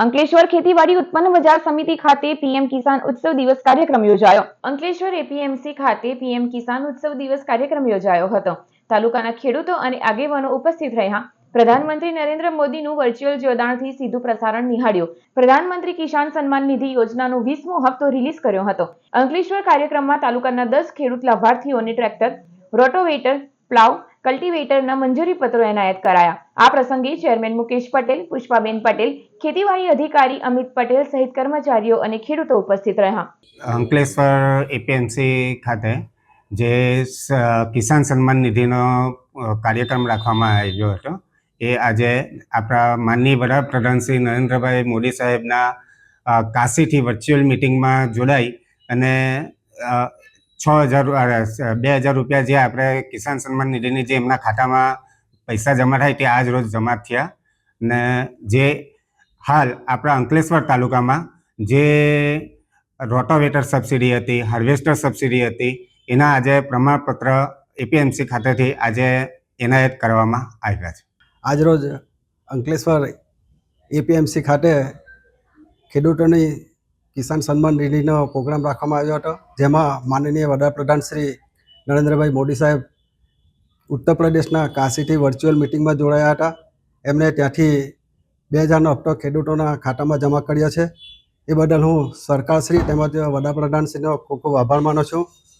અંકલેશ્વર ખેતીવાડી ઉત્પન્ન બજાર સમિતિ ખાતે પીએમ કિસાન ઉત્સવ દિવસ કાર્યક્રમ યોજાયો. અંકલેશ્વર એપીએમસી ખાતે પીએમ કિસાન ઉત્સવ દિવસ કાર્યક્રમ યોજાયો હતો. તાલુકાના ખેડૂતો અને આગેવાનો ઉપસ્થિત રહ્યા. પ્રધાનમંત્રી નરેન્દ્ર મોદીનું વર્ચ્યુઅલ જોડાણથી સીધું પ્રસારણ નિહાળ્યું. પ્રધાનમંત્રી કિસાન સન્માન નિધિ યોજનાનો વીસમો હપ્તો રિલીઝ કર્યો હતો. અંકલેશ્વર કાર્યક્રમમાં તાલુકાના દસ ખેડૂત લાભાર્થીઓને ટ્રેક્ટર, રોટોવેટર, પ્લાવ કલ્ટિવેટરના મંજૂરી પત્રો એનાયત કરાયા. આ પ્રસંગે ચેરમેન મુકેશ પટેલ, પુષ્પાબેન પટેલ ખેતીવાડી અધિકારી અમિત પટેલ સહિત કર્મચારીઓ અને ખેડૂતો ઉપસ્થિત રહ્યા. અંકલેશ્વર એપીએમસી ખાતે જે કિસાન સન્માન નિધિનો કાર્યક્રમ રાખવામાં આવ્યો હતો, એ આજે આપણા માનનીય વડાપ્રધાન શ્રી નરેન્દ્રભાઈ મોદી સાહેબના કાશીથી વર્ચ્યુઅલ મિટિંગમાં જોડાઈ અને છ હજાર બે હજાર રૂપિયા જે આપણે કિસાન સન્માન નિધિની જે એમના ખાતામાં પૈસા જમા થાય તે આજ રોજ જમા થયા. ને જે હાલ આપણા અંકલેશ્વર તાલુકામાં જે રોટોવેટર સબસિડી હતી, હાર્વેસ્ટર સબસિડી હતી, એના આજે પ્રમાણપત્ર એપીએમસી ખાતેથી આજે એનાયત કરવામાં આવ્યા છે. આજરોજ અંકલેશ્વર એપીએમસી ખાતે ખેડૂતોની કિસાન સન્માન નિધિનો પ્રોગ્રામ રાખવામાં આવ્યો હતો, જેમાં માનનીય વડાપ્રધાન શ્રી નરેન્દ્રભાઈ મોદી સાહેબ ઉત્તર પ્રદેશના કાશીથી વર્ચ્યુઅલ મિટિંગમાં જોડાયા હતા. એમણે ત્યાંથી બે હજારનો હપ્તો ખેડૂતોના ખાતામાં જમા કર્યો છે. એ બદલ હું સરકારશ્રી તેમજ વડાપ્રધાનશ્રીનો ખૂબ ખૂબ આભાર માનું છું.